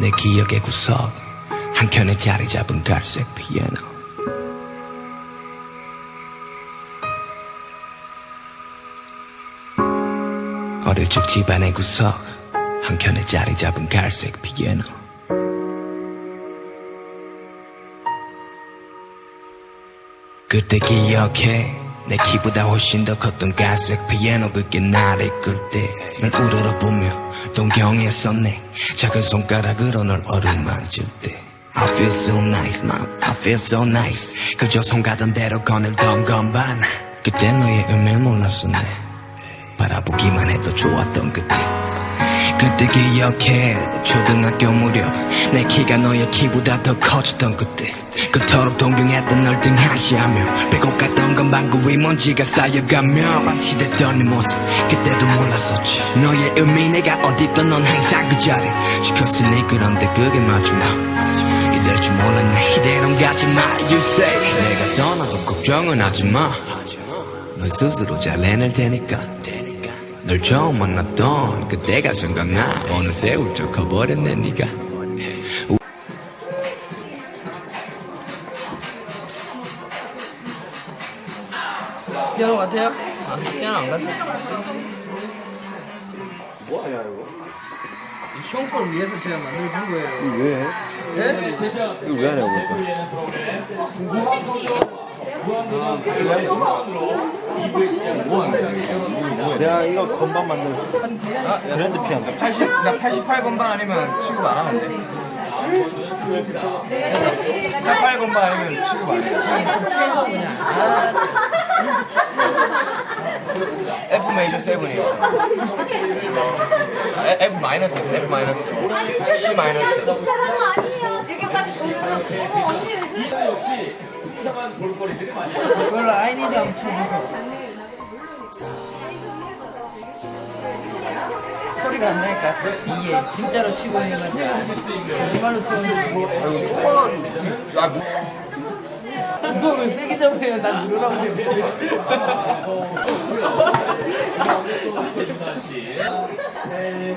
내 기억의 구석 한켠에 자리 잡은 갈색 피아노. 어릴 적 집안의 구석 한켠에 자리 잡은 갈색 피아노. 그때 기억해 내 키보다 훨씬 더 컸던 갈색 피아노 그게 나를 이끌 때난 우러러보며 동경했었네. 작은 손가락으로 널 어루만질 때. I feel so nice mom. I feel so nice. 그저 손 가던 대로 거닐던 건반 그때 너의 음을 몰랐었네. 바라보기만 해도 좋았던 그때 그때 기억해. 초등학교 무렵 내 키가 너의 키보다 더 커졌던 그때. 그토록 동경했던 널 등하시하며 빼고 갔던 건 방구 위 먼지가 쌓여가며 방치됐던 네 모습. 그때도 몰랐었지. 너의 의미 내가 어디 있던 넌 항상 그 자리 지켰으니 그런데 그게 마지막. 이럴 줄 몰랐네. 이대로 가지마 You say. 내가 떠나도 걱정은 하지마. 넌 스스로 잘 해낼 테니까 널 처음 만났던 그때가 생각나 어느새 훌쩍 커버렸네 네가 피아노 같아요? 아, 피아노 안 같아. 뭐하냐 이거? 형걸 위해서 제가 만들어준 거예요. 왜? 네? 이거 왜 하냐고 그러니까 내가 이거 건반 만들 그랜드 피아노 80, 나 88 건반 아니면 취급 안 하는데. 88 건반 아니면 취급 안 해. 좀 취해서 그냥. 아, F 메이저 세븐이에요. 아, F 마이너스, F 마이너스, C 마이너스. 그걸 아이니즈 한번 쳐줘서. 소리가 안 나니까 이게 진짜로 치고 있는 건지 거짓말로 치고 있는 건지 아, 뭐, 이거를 세게 잡으면 난 누르라고 진짜로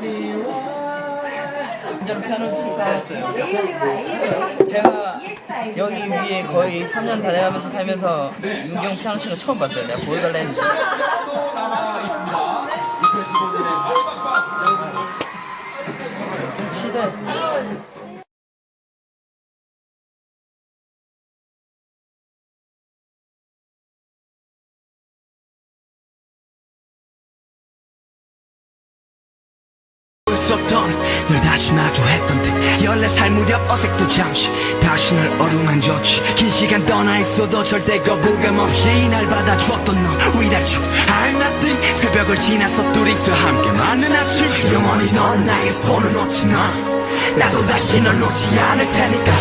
피 줄 알았어요. 제가 여기 위에 거의 3년 다녀가면서 살면서 윤경 피아노 치는 거 처음 봤어요. 내가 보여달라 했는데. 좀 치대. 있었던 널 다시 마주했던 때 14살 무렵 어색도 잠시 다시 널 어루만졌지. 긴 시간 떠나 있어도 절대 거부감 없이 날 받아주었던 너. Without you I'm nothing 새벽을 지나서 둘이서 함께 맞는 아침. 영원히 넌 나의 손을 놓지 마. 나도 다시 널 놓지 않을 테니까.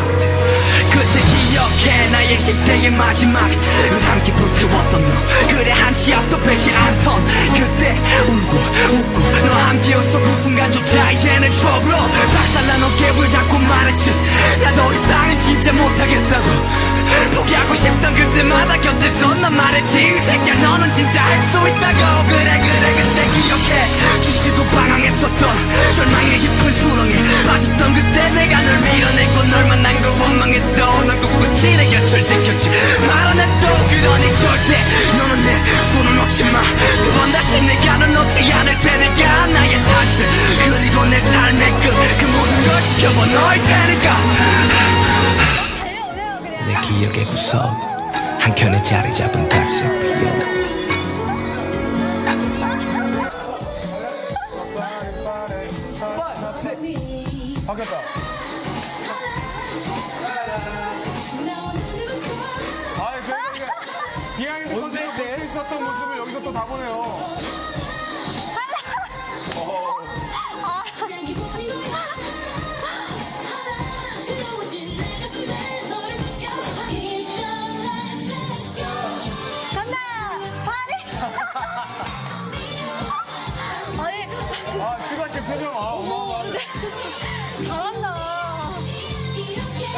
그때 기억해. 나의 10대의 마지막. 을 함께 불태웠던 너. 그래 한 치 앞도 빼지 않던 그때 울고 웃고 너와 함께 웃어. 그 순간조차 이제는 추억으로 박살난 어깨를 잡고 말했지. 나 더 이상은 진짜 못하겠다고. 포기하고 싶던 그때마다 곁에서 난 말했지. 이 새끼야 너는 진짜 할 수 있다고. 그래 그래 그때 기억해. 주시도 방황했었던 절망의 깊은 수렁에 빠졌던 그때 내가 널 밀어내고 널 만난 거 구석 한켠에 자리 잡은 갈색 피아노 아, 저희가 비하인드 컨셉을 볼수 있었던 모습을 여기서 또 다 보네요. 아, 슈가 씨 표정, 아, 어마어마하네. 잘한다. 둘, 셋,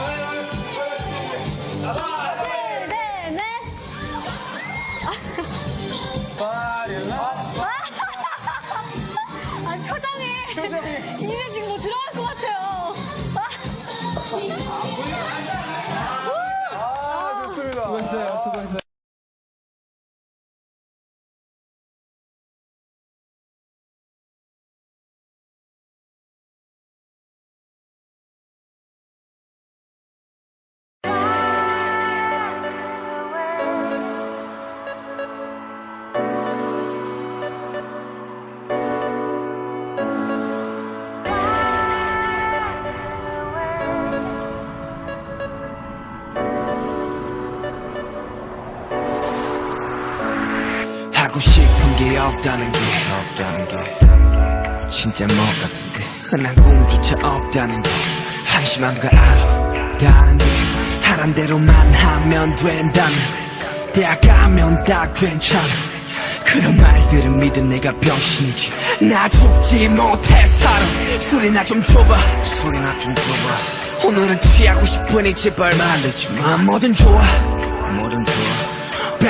하고 싶은 게 없다는 게. 없다는 게. 진짜 뭐 같은데. 흔한 꿈조차 없다는 게. 한심한 거 알아. 다는데 하란 대로만 하면 된다면. 대학 가면 다 괜찮아. 그런 말들은 믿은 내가 병신이지. 나 죽지 못해 살아 술이나 좀 줘봐. 술이나 좀 줘봐. 오늘은 취하고 싶으니 제발 말르지 마. 뭐든 좋아. 뭐든 좋아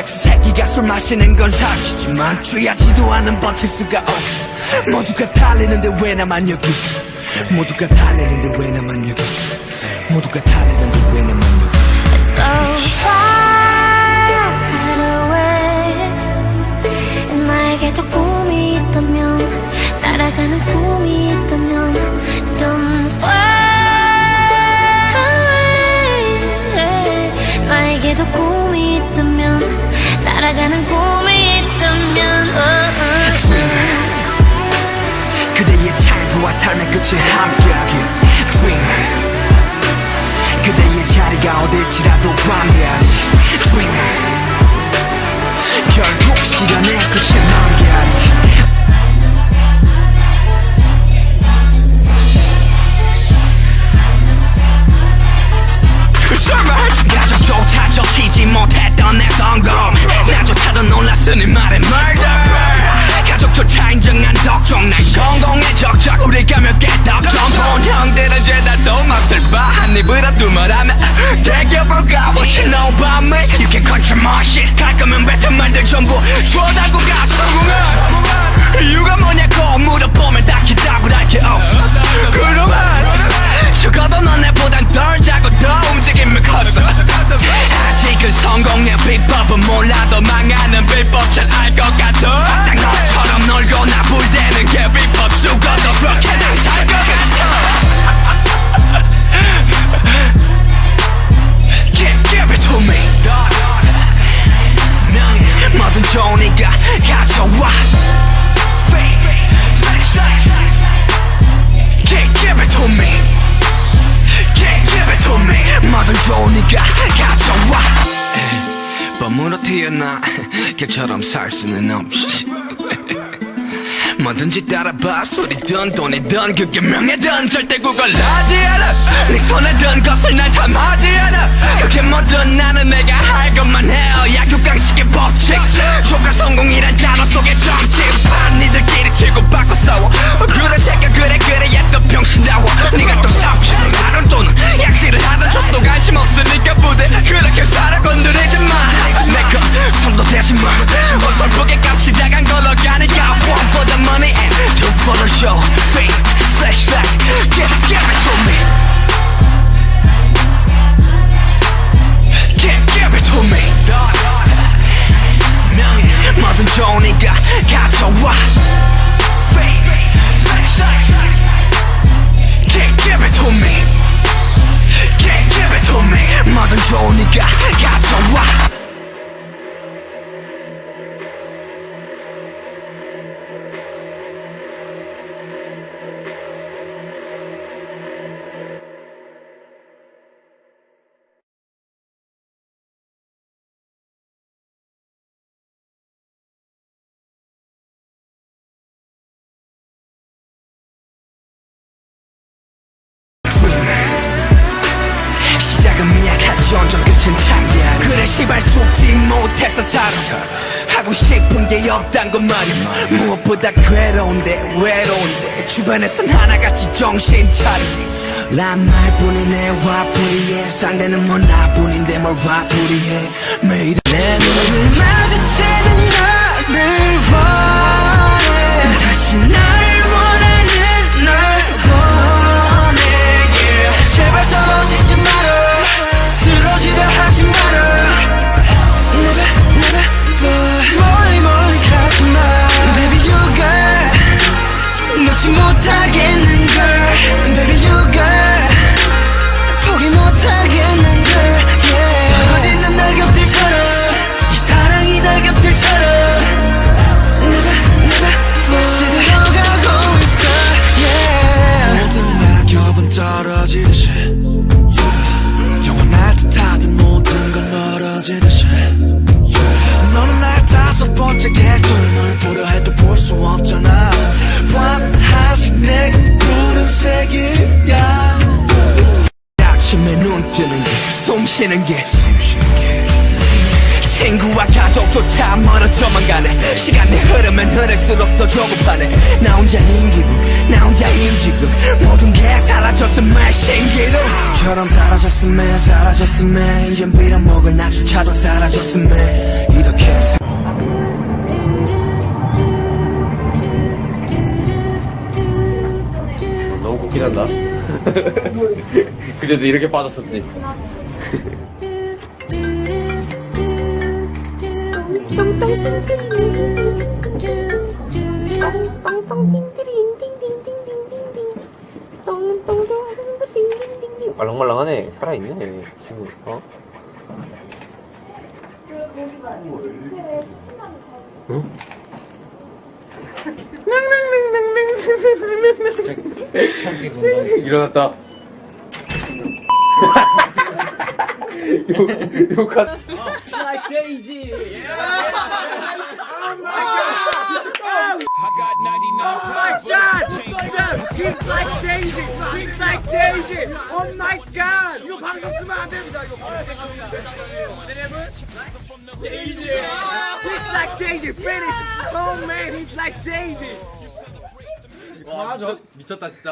백수 새끼가 술 마시는 건 사실이지만 취하지도 않은 버틸 수가 없어. 모두가 달리는데 왜 나만 여기 있어 모두가 달리는데 왜 나만 여기 있어 모두가 달리는데 왜 나만 여기 있어 So far away 나에게도 꿈이 있다면 따라가는 꿈이 있다면 Don't fly away. 나에게도 꿈이 있다면 따라가는 꿈이 있다면 oh, oh, oh. 그대의 창조와 삶의 끝을 함께하길 Dream. 그대의 자리가 어딜지라도 관대하리 Dream. 결국 시간의 끝에 만개하리 전부 줘다고 가 성공은. 이유가 뭐냐고 물어보면 딱히 답을 할게 없어. 그동안 적어도 너네보단 덜 자고 더 움직임을 컸어. 아직은 성공의 비법은 몰라도 망하는 비법 잘 알 것 같아 개처럼 살 수는 없지 뭐든지 따라봐. 소리든 돈이든 그게 명예든 절대 구걸하지 않아. 네 손에 든 것을 날 탐하지 않아 그게 뭐든 나는 내가 할 것만 해요. 약육강식의 법칙. 조카 성공이란 단어 속에 정치판 니들끼리 치고받고 싸워. 그래 새끼 그래 그래 얘또 병신다워. 네가 또 싸우지 말은 또는 약실을 하던 좀도 관심 없으니까 부대. 그렇게 살아 건드리지 마내거 손도 대지 마. 어설프게 값이 다간 걸어가니까. One for the money and two for the show 언전 끝은 창대한 그래 시발 죽지 못해서 살아. 하고 싶은 게 없단 건 말이야. 무엇보다 괴로운데 외로운데. 주변에선 하나같이 정신 차려. 란 말뿐이네 화풀이해 상대는 뭐 나뿐인데 뭘 화풀이해 매일 내 눈을 마주치는 나를 원해. 다시 날 숨 쉬는 게 친구와 가족조차 멀어져만 가네 시간이 흐르면 흐를수록 더 조급하네. 나 혼자인 기분 나 혼자인 지금 모든 게 사라졌음에 신기루처럼 사라졌음에 사라졌음에. 이젠 빌어먹을 나조차도 사라졌음에. 이렇게 너무 웃긴 한다. 그때도 이렇게 빠졌었지. 말랑말랑하네. 살아있네. 친구. 어? 응? 일어났다. 욕, 욕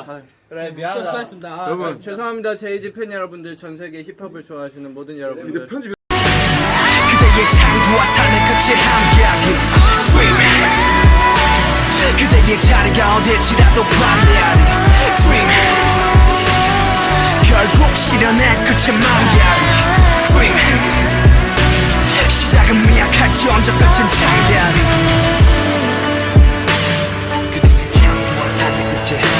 한. 여러분. 죄송합니다 제이지 팬 여러분들. 전 세계 힙합을 좋아하시는 모든 여러분들. 그대의 창조와 삶의 끝을 함께하길. Dreaming 그대의 자리가 어딜지라도 반대하리. Dreaming 결국 실현의 끝을 만개하리. Dreaming 시작은 미약할지언정 끝은 창대하리. 그대의 창조와 삶의 끝을